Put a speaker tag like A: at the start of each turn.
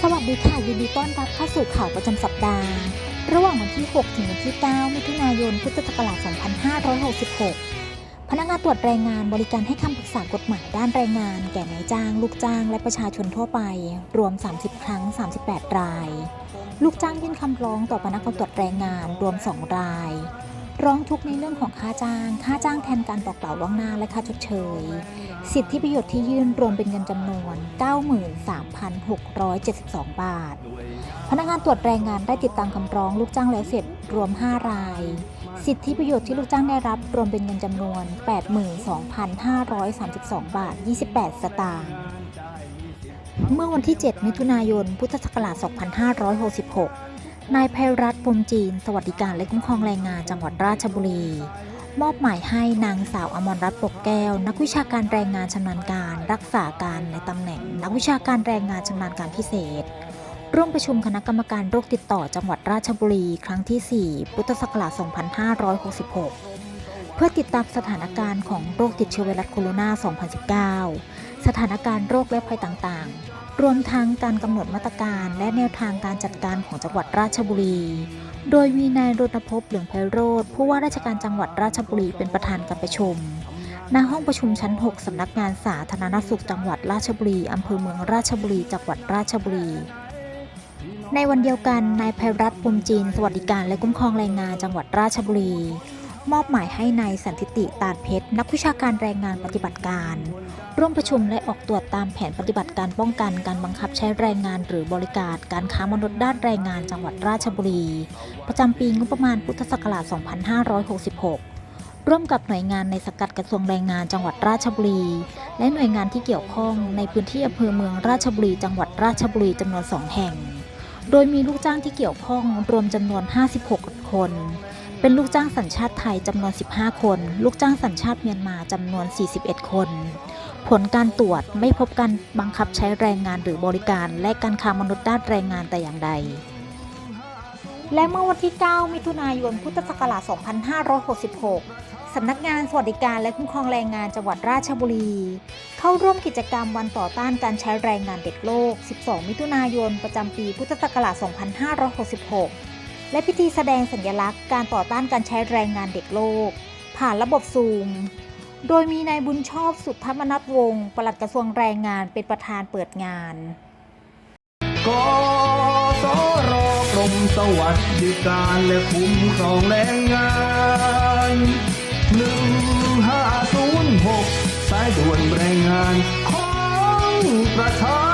A: สวัสดีค่ะยินดีต้อนรับเข้าสู่ข่าวประจำสัปดาห์ ระหว่างวันที่ 6 ถึงวันที่ 9 มิถุนายน พุทธศักราช 2566 พนักงานตรวจแรงงานบริการให้คำปรึกษากฎหมายด้านแรงงาน แก่นายจ้าง ลูกจ้าง และประชาชนทั่วไป รวม 30 ครั้ง 38 ราย ลูกจ้างยื่นคำร้องต่อพนักงานตรวจแรงงานรวม 2 ราย ร้องทุกข์ในเรื่องของค่าจ้าง ค่าจ้างแทนการบอกกล่าวล่วงหน้าและค่าชดเชย สิทธิประโยชน์ที่ยื่นรวมเป็นเงินจำนวน 93,672 บาท พนักงานตรวจแรงงานได้ติดตามคำร้องลูกจ้างแล้วเสร็จรวม 5 ราย สิทธิประโยชน์ที่ลูกจ้างได้รับรวมเป็นเงินจำนวน 82,532 บาท 28 สตางค์เมื่อวันที่ 7 มิถุนายน พุทธศักราช 2566 นายไพรัตน์พรหมจีน สวัสดิการและคุ้มครองแรงงานจังหวัดราชบุรี มอบหมายให้นางสาวอมรรัตน์ปกแก้ว นักวิชาการแรงงานชำนาญการ รักษาการในตำแหน่ง นักวิชาการแรงงานชำนาญการพิเศษ ร่วมประชุมคณะกรรมการโรคติดต่อจังหวัดราชบุรี ครั้งที่ 4 พุทธศักราช 2566 เพื่อติดตามสถานการณ์ของโรคติดเชื้อไวรัสโคโรนา 2019 สถานการณ์โรคและภัยต่างๆ รวมทั้งการกำหนดมาตรการและแนวทางการจัดการของจังหวัดราชบุรี โดยมีนายรณพพเหลืองไพโรธผู้ว่าราชการจังหวัดราชบุรีเป็นประธานการประชุมณห้องประชุมชั้น 6 สำนักงานสาธารณสุขจังหวัดราชบุรี อำเภอเมืองราชบุรี จังหวัดราชบุรี ในวันเดียวกัน นายไพรัตน์พรหมจีน สวัสดิการและคุ้มครองแรงงานจังหวัดราชบุรี มอบหมายให้นายสันติติตาดเพชร นักวิชาการแรงงานปฏิบัติการ ร่วมประชุมและออกตรวจตามแผนปฏิบัติการป้องกันการบังคับใช้แรงงานหรือบริการการค้ามนุษย์ด้านแรงงานจังหวัดราชบุรี ประจำปีงบประมาณพุทธศักราช 2566 ร่วมกับหน่วยงานในสังกัดกระทรวงแรงงานจังหวัดราชบุรี และหน่วยงานที่เกี่ยวข้องในพื้นที่อำเภอเมืองราชบุรี จังหวัดราชบุรีจำนวน 2 แห่ง โดยมีลูกจ้างที่เกี่ยวข้องรวมจำนวน 56 คน เป็นลูกจ้างสัญชาติไทยจำนวน 15 คน ลูกจ้างสัญชาติเมียนมาจำนวน 41 คน ผลการตรวจไม่พบการบังคับใช้แรงงานหรือบริการ และการค้ามนุษย์ด้านแรงงานแต่อย่างใด และเมื่อวันที่ 9 มิถุนายน พุทธศักราช 2566 สำนักงานสวัสดิการและคุ้มครองแรงงานจังหวัดราชบุรี เข้าร่วมกิจกรรมวันต่อต้านการใช้แรงงานเด็กโลก 12 มิถุนายน ประจำปี พุทธศักราช 2566 และพิธีแสดงสัญลักษณ์การต่อต้านการใช้แรงงานเด็กโลก ผ่านระบบซูม โดยมีนายบุญชอบสุทธมนัทวงศ์ปลัดกระทรวงแรงงานเป็นประธานเปิดงาน
B: กสรกรมสวัสดิการและคุ้มครองแรงงานหนึ่งห้าศูนย์หกสายด่วนแรงงานของประชา